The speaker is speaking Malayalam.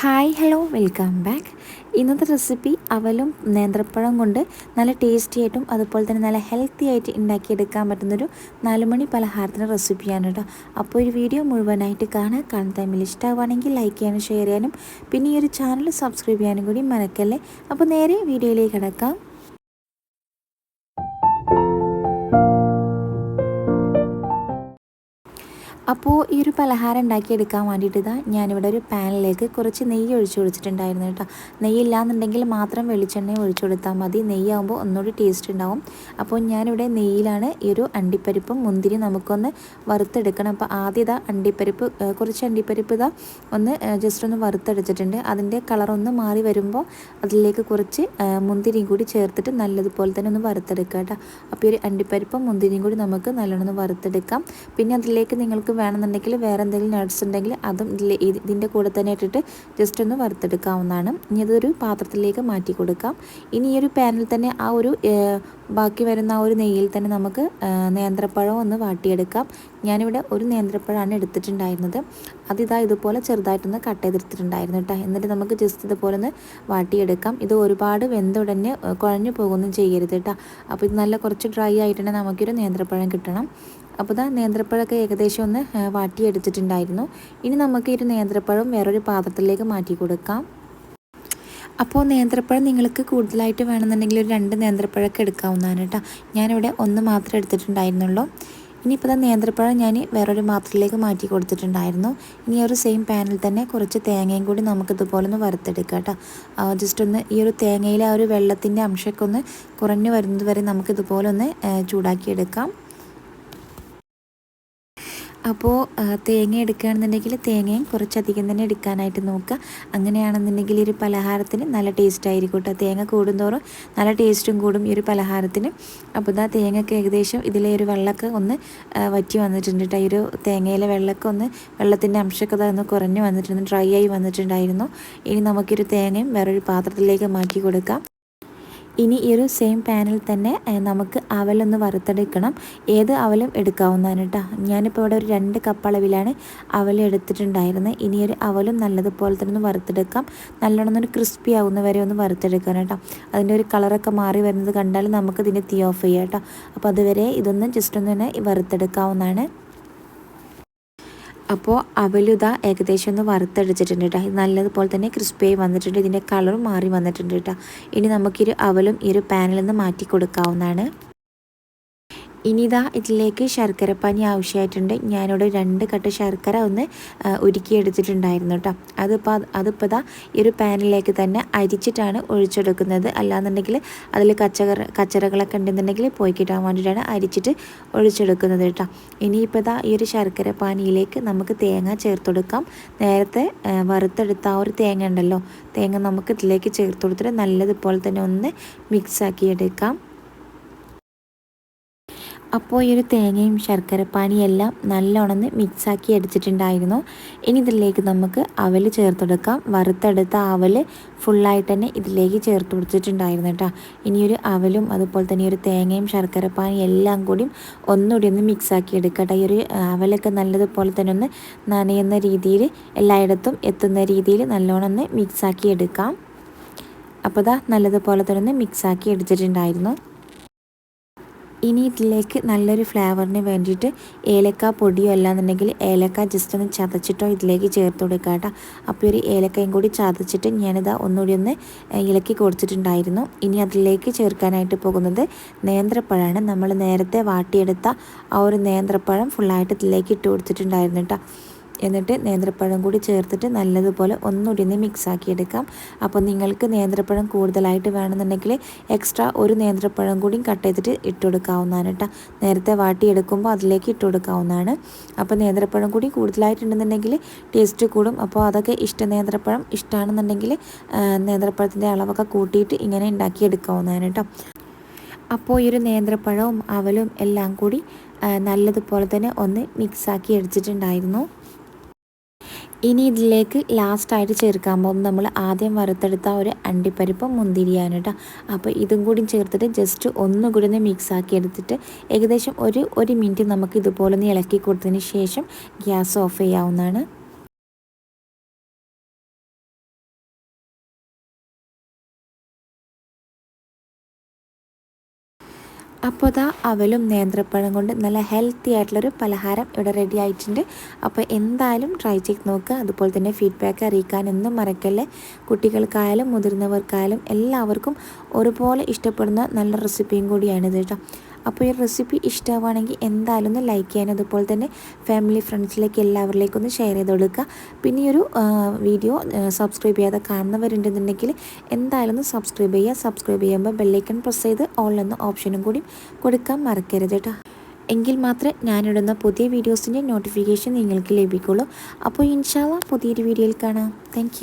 ഹായ് ഹലോ വെൽക്കം ബാക്ക് ഇന്നത്തെ റെസിപ്പി അവലും നേന്ത്രപ്പഴം കൊണ്ട് നല്ല ടേസ്റ്റി ആയിട്ടും അതുപോലെ തന്നെ നല്ല ഹെൽത്തി ആയിട്ട് ഉണ്ടാക്കിയെടുക്കാൻ പറ്റുന്നൊരു നാലുമണി പലഹാരത്തിന്റെ റെസിപ്പിയാണ് കേട്ടോ. അപ്പോൾ ഒരു വീഡിയോ മുഴുവനായിട്ട് കാണാൻ കാണുന്ന ടൈമിൽ ഇഷ്ടമാവുകയാണെങ്കിൽ ലൈക്ക് ചെയ്യാനും ഷെയർ ചെയ്യാനും പിന്നെ ഈ ഒരു ചാനൽ സബ്സ്ക്രൈബ് ചെയ്യാനും കൂടി മറക്കല്ലേ? അപ്പോൾ നേരെ വീഡിയോയിലേക്ക് കിടക്കാം. അപ്പോൾ ഈ ഒരു പലഹാരം ഉണ്ടാക്കിയെടുക്കാൻ വേണ്ടിയിട്ട് ഇതാ ഞാനിവിടെ ഒരു പാനിലേക്ക് കുറച്ച് നെയ്യ് ഒഴിച്ചു കൊടുത്തിട്ടുണ്ടായിരുന്നു കേട്ടോ. നെയ്യ് ഇല്ലാന്നുണ്ടെങ്കിൽ മാത്രം വെളിച്ചെണ്ണ ഒഴിച്ചു കൊടുത്താൽ മതി. നെയ്യാകുമ്പോൾ ഒന്നുകൂടി ടേസ്റ്റ് ഉണ്ടാവും. അപ്പോൾ ഞാനിവിടെ നെയ്യിലാണ് ഈ ഒരു അണ്ടിപ്പരിപ്പും മുന്തിരി നമുക്കൊന്ന് വറുത്തെടുക്കണം. അപ്പോൾ ആദ്യം ഇതാ അണ്ടിപ്പരിപ്പ് കുറച്ച് അണ്ടിപ്പരിപ്പ് ഇതാ ഒന്ന് ജസ്റ്റ് ഒന്ന് വറുത്തെടുത്തിട്ടുണ്ട്. അതിന്റെ കളറൊന്ന് മാറി വരുമ്പോൾ അതിലേക്ക് കുറച്ച് മുന്തിരിയും കൂടി ചേർത്തിട്ട് നല്ലതുപോലെ തന്നെ ഒന്ന് വറുത്തെടുക്കുക കേട്ടോ. അപ്പോൾ ഈ ഒരു അണ്ടിപ്പരിപ്പും മുന്തിരിയും കൂടി നമുക്ക് നല്ലോണം വറുത്തെടുക്കാം. പിന്നെ അതിലേക്ക് നിങ്ങൾക്ക് വേണമെന്നുണ്ടെങ്കിൽ വേറെ എന്തെങ്കിലും നട്ട്സ് ഉണ്ടെങ്കിൽ അതും ഇതിന്റെ കൂടെ തന്നെ ഇട്ടിട്ട് ജസ്റ്റ് ഒന്ന് വറുത്തെടുക്കാവുന്നതാണ്. ഇനി അതൊരു പാത്രത്തിലേക്ക് മാറ്റി കൊടുക്കാം. ഇനി ഈ ഒരു പാനിൽ തന്നെ ആ ഒരു ബാക്കി വരുന്ന ആ ഒരു നെയ്യിൽ തന്നെ നമുക്ക് നേന്ത്രപ്പഴം ഒന്ന് വാട്ടിയെടുക്കാം. ഞാനിവിടെ ഒരു നേന്ത്രപ്പഴമാണ് എടുത്തിട്ടുണ്ടായിരുന്നത്. അതിതാ ഇതുപോലെ ചെറുതായിട്ടൊന്ന് കട്ട് ചെയ്തെടുത്തിട്ടുണ്ടായിരുന്നു കേട്ടോ. എന്നിട്ട് നമുക്ക് ജസ്റ്റ് ഇതുപോലെ ഒന്ന് വാട്ടിയെടുക്കാം. ഇത് ഒരുപാട് വെന്തുടനെ കുഴഞ്ഞു പോകുന്നു ചെയ്യരുത് കേട്ടോ. അപ്പോൾ ഇത് നല്ല കുറച്ച് ഡ്രൈ ആയിട്ട് നമുക്കൊരു നേന്ത്രപ്പഴം കിട്ടണം. അപ്പോൾ ഇതാ നേന്ത്രപ്പഴമൊക്കെ ഏകദേശം ഒന്ന് വാട്ടിയെടുത്തിട്ടുണ്ടായിരുന്നു. ഇനി നമുക്ക് ഒരു നേന്ത്രപ്പഴം വേറൊരു പാത്രത്തിലേക്ക് മാറ്റി കൊടുക്കാം. അപ്പോൾ നേന്ത്രപ്പഴം നിങ്ങൾക്ക് കൂടുതലായിട്ട് വേണമെന്നുണ്ടെങ്കിൽ ഒരു രണ്ട് നേന്ത്രപ്പഴമൊക്കെ എടുക്കാവുന്നതാണ് കേട്ടോ. ഞാനിവിടെ ഒന്ന് മാത്രമേ എടുത്തിട്ടുണ്ടായിരുന്നുള്ളൂ. ഇനിയിപ്പോൾ നേന്ത്രപ്പഴം ഞാൻ വേറൊരു പാത്രത്തിലേക്ക് മാറ്റി കൊടുത്തിട്ടുണ്ടായിരുന്നു. ഇനി ഒരു സെയിം പാനിൽ തന്നെ കുറച്ച് തേങ്ങയും കൂടി നമുക്ക് ഇതുപോലെ ഒന്ന് വറുത്തെടുക്കാം കേട്ടോ. ജസ്റ്റ് ഒന്ന് ഈ ഒരു തേങ്ങയിലെ ആ ഒരു വെള്ളത്തിന്റെ അംശമൊക്കെ ഒന്ന് കുറഞ്ഞു വരുന്നത് വരെ നമുക്ക് ഇതുപോലെ ഒന്ന് ചൂടാക്കിയെടുക്കാം. അപ്പോൾ തേങ്ങ എടുക്കുകയാണെന്നുണ്ടെങ്കിൽ തേങ്ങയും കുറച്ചധികം തന്നെ എടുക്കാനായിട്ട് നോക്കുക. അങ്ങനെയാണെന്നുണ്ടെങ്കിൽ ഈ ഒരു പലഹാരത്തിന് നല്ല ടേസ്റ്റ് ആയിരിക്കും കേട്ടോ തേങ്ങ കൂടുന്തോറും നല്ല ടേസ്റ്റും കൂടും ഈ ഒരു പലഹാരത്തിന്. അപ്പോൾ ഇതാ തേങ്ങയ്ക്ക് ഏകദേശം ഇതിലെ ഒരു വെള്ളമൊക്കെ ഒന്ന് വറ്റി വന്നിട്ടുണ്ട് കേട്ടോ ഈ ഒരു തേങ്ങയിലെ വെള്ളമൊക്കെ ഒന്ന് വെള്ളത്തിന്റെ അംശമൊക്കെ ഒന്ന് കുറഞ്ഞ് വന്നിട്ടുണ്ട് ഡ്രൈ ആയി വന്നിട്ടുണ്ടായിരുന്നു. ഇനി നമുക്കൊരു തേങ്ങയും വേറൊരു പാത്രത്തിലേക്ക് മാറ്റി കൊടുക്കാം. ഇനി ഈ ഒരു സെയിം പാനിൽ തന്നെ നമുക്ക് അവലൊന്ന് വറുത്തെടുക്കണം. ഏത് അവലും എടുക്കാവുന്നതാണ് കേട്ടോ ഞാനിപ്പോൾ ഇവിടെ ഒരു രണ്ട് കപ്പ് അളവിലാണ് അവൽ എടുത്തിട്ടുണ്ടായിരുന്നത് ഇനി ഒരു അവലും നല്ലതുപോലെ തന്നെ ഒന്ന് വറുത്തെടുക്കാം. നല്ലോണം ഒന്ന് ക്രിസ്പി ആവുന്ന വരെ ഒന്ന് വറുത്തെടുക്കാൻ കേട്ടോ അതിന്റെ ഒരു കളറൊക്കെ മാറി വരുന്നത് കണ്ടാൽ നമുക്ക് ഇതിനെ തീ ഓഫ് ചെയ്യാം കേട്ടോ അപ്പോൾ അതുവരെ ഇതൊന്ന് ജസ്റ്റ് ഒന്ന് തന്നെ വറുത്തെടുക്കാവുന്നതാണ്. അപ്പോൾ അവലുത ഏകദേശം ഒന്ന് വറുത്തടിച്ചിട്ടുണ്ട് കേട്ടോ നല്ലതുപോലെ തന്നെ ക്രിസ്പിയായി വന്നിട്ടുണ്ട്. ഇതിന്റെ കളറും മാറി വന്നിട്ടുണ്ട് കേട്ടോ ഇനി നമുക്കൊരു അവലും ഈ ഒരു പാനിൽ നിന്ന് മാറ്റി കൊടുക്കാവുന്നതാണ് ഇനി ഇതാ ഇതിലേക്ക് ശർക്കരപ്പാനി ആവശ്യമായിട്ടുണ്ട് ഞാനിവിടെ രണ്ട് കട്ട ശർക്കര ഒന്ന് ഉരുക്കിയെടുത്തിട്ടുണ്ടായിരുന്നു കേട്ടോ. അതിപ്പോൾ അതിപ്പോൾ ഇതാ ഈ ഒരു പാനിലേക്ക് തന്നെ അരിച്ചിട്ടാണ് ഒഴിച്ചെടുക്കുന്നത്. അല്ലാന്നുണ്ടെങ്കിൽ അതിൽ കച്ചകറ കച്ചറകളൊക്കെ ഉണ്ടെന്നുണ്ടെങ്കിൽ പോയി കിട്ടാൻ വേണ്ടിയിട്ടാണ് അരിച്ചിട്ട് ഒഴിച്ചെടുക്കുന്നത് കേട്ടോ. ഇനിയിപ്പോൾ ഇതാ ഈ ഒരു ശർക്കര പാനിയിലേക്ക് നമുക്ക് തേങ്ങ ചേർത്തെടുക്കാം. നേരത്തെ വറുത്തെടുത്ത ആ ഒരു തേങ്ങ ഉണ്ടല്ലോ തേങ്ങ നമുക്ക് ഇതിലേക്ക് ചേർത്ത് കൊടുത്തിട്ട് നല്ലതുപോലെ തന്നെ ഒന്ന് മിക്സാക്കി എടുക്കാം അപ്പോൾ ഈ ഒരു തേങ്ങയും ശർക്കരപ്പാനിയെല്ലാം നല്ലോണം മിക്സാക്കി അടിച്ചിട്ടുണ്ടായിരുന്നു. ഇനി ഇതിലേക്ക് നമുക്ക് അവൽ ചേർത്തെടുക്കാം. വറുത്തെടുത്ത അവൽ ഫുള്ളായിട്ട് തന്നെ ഇതിലേക്ക് ചേർത്ത് കൊടുത്തിട്ടുണ്ടായിരുന്നു കേട്ടോ. ഇനിയൊരു അവലും അതുപോലെ തന്നെ ഒരു തേങ്ങയും ശർക്കരപ്പാനിയും എല്ലാം കൂടി ഒന്നുകൂടി ഒന്ന് മിക്സാക്കി എടുക്കട്ടെ ഈ ഒരു അവലൊക്കെ നല്ലതുപോലെ തന്നെ ഒന്ന് നനയുന്ന രീതിയിൽ എല്ലായിടത്തും എത്തുന്ന രീതിയിൽ നല്ലോണം ഒന്ന് മിക്സാക്കി എടുക്കാം. അപ്പോൾ ഇതാ നല്ലതുപോലെ തന്നെ ഒന്ന് മിക്സാക്കി എടുത്തിട്ടുണ്ടായിരുന്നു ഇനി ഇതിലേക്ക് നല്ലൊരു ഫ്ലേവറിന് വേണ്ടിയിട്ട് ഏലക്ക പൊടിയോ അല്ലാന്നുണ്ടെങ്കിൽ ഏലക്ക ജസ്റ്റ് ഒന്ന് ചതച്ചിട്ടോ ഇതിലേക്ക് ചേർത്ത് കൊടുക്കുക കേട്ടോ. അപ്പോൾ ഒരു ഏലക്കയും കൂടി ചതച്ചിട്ട് ഞാനിത് ഒന്നുകൂടി ഒന്ന് ഇളക്കി കൊടുത്തിട്ടുണ്ടായിരുന്നു. ഇനി അതിലേക്ക് ചേർക്കാനായിട്ട് പോകുന്നത് നേന്ത്രപ്പഴമാണ് നമ്മൾ നേരത്തെ വാട്ടിയെടുത്ത ആ ഒരു നേന്ത്രപ്പഴം ഫുള്ളായിട്ട് ഇതിലേക്ക് ഇട്ട് കൊടുത്തിട്ടുണ്ടായിരുന്നു കേട്ടോ. എന്നിട്ട് നേന്ത്രപ്പഴം കൂടി ചേർത്തിട്ട് നല്ലതുപോലെ ഒന്നുടിന്ന് മിക്സാക്കിയെടുക്കാം. അപ്പോൾ നിങ്ങൾക്ക് നേന്ത്രപ്പഴം കൂടുതലായിട്ട് വേണമെന്നുണ്ടെങ്കിൽ എക്സ്ട്രാ ഒരു നേന്ത്രപ്പഴം കൂടി കട്ട് ചെയ്തിട്ട് ഇട്ട് കൊടുക്കാവുന്നതാണ് കേട്ടോ. നേരത്തെ വാട്ടിയെടുക്കുമ്പോൾ അതിലേക്ക് ഇട്ട് കൊടുക്കാവുന്നതാണ്. അപ്പോൾ നേന്ത്രപ്പഴം കൂടി കൂടുതലായിട്ടുണ്ടെന്നുണ്ടെങ്കിൽ ടേസ്റ്റ് കൂടും. അപ്പോൾ അതൊക്കെ ഇഷ്ട നേന്ത്രപ്പഴം ഇഷ്ടമാണെന്നുണ്ടെങ്കിൽ നേന്ത്രപ്പഴത്തിന്റെ അളവൊക്കെ കൂട്ടിയിട്ട് ഇങ്ങനെ ഉണ്ടാക്കിയെടുക്കാവുന്നതാണ് കേട്ടോ. അപ്പോൾ ഈ ഒരു നേന്ത്രപ്പഴവും അവലും എല്ലാം കൂടി നല്ലതുപോലെ തന്നെ ഒന്ന് മിക്സാക്കി അടിച്ചിട്ടുണ്ടായിരുന്നു ഇനി ഇതിലേക്ക് ലാസ്റ്റായിട്ട് ചേർക്കാൻ പോകുന്നത് നമ്മൾ ആദ്യം വറുത്തെടുത്ത ഒരു അണ്ടിപ്പരിപ്പ് മുന്തിരിയാണ് കേട്ടോ. അപ്പോൾ ഇതും കൂടി ചേർത്തിട്ട് ജസ്റ്റ് ഒന്നുകൂടി ഒന്ന് മിക്സ് ആക്കി എടുത്തിട്ട് ഏകദേശം ഒരു ഒരു മിനിറ്റ് നമുക്ക് ഇതുപോലെ ഒന്ന് ഇളക്കി കൊടുത്തതിന് ശേഷം ഗ്യാസ് ഓഫ് ചെയ്യാവുന്നതാണ്. അപ്പോൾ ഇതാ അവലും നേന്ത്രപ്പഴം കൊണ്ട് നല്ല ഹെൽത്തി ആയിട്ടുള്ളൊരു പലഹാരം ഇവിടെ റെഡി ആയിട്ടുണ്ട്. അപ്പോൾ എന്തായാലും ട്രൈ ചെയ്ത് നോക്കുക അതുപോലെ തന്നെ ഫീഡ്ബാക്ക് അറിയിക്കാൻ എന്നും മറക്കല്ലേ. കുട്ടികൾക്കായാലും മുതിർന്നവർക്കായാലും എല്ലാവർക്കും ഒരുപോലെ ഇഷ്ടപ്പെടുന്ന നല്ല റെസിപ്പിയും കൂടിയാണിത് കേട്ടോ. അപ്പോൾ ഈ റെസിപ്പി ഇഷ്ടമാവുകയാണെങ്കിൽ എന്തായാലും ഒന്ന് ലൈക്ക് ചെയ്യാനും അതുപോലെ തന്നെ ഫാമിലി ഫ്രണ്ട്സിലേക്ക് എല്ലാവരിലേക്കും ഒന്ന് ഷെയർ ചെയ്ത് കൊടുക്കുക. പിന്നെ ഈ ഒരു വീഡിയോ സബ്സ്ക്രൈബ് ചെയ്യാതെ കാണുന്നവരുണ്ടെന്നുണ്ടെങ്കിൽ എന്തായാലും ഒന്ന് സബ്സ്ക്രൈബ് ചെയ്യുക. സബ്സ്ക്രൈബ് ചെയ്യുമ്പോൾ ബെല്ലൈക്കൺ പ്രസ് ചെയ്ത് ഓൾ എന്ന ഓപ്ഷനും കൂടി കൊടുക്കാൻ മറക്കരുത് കേട്ടോ. എങ്കിൽ മാത്രമേ ഞാനിടുന്ന പുതിയ വീഡിയോസിന്റെ നോട്ടിഫിക്കേഷൻ നിങ്ങൾക്ക് ലഭിക്കുള്ളൂ അപ്പോൾ ഇൻഷാല്ല പുതിയൊരു വീഡിയോയിൽ കാണാം. താങ്ക്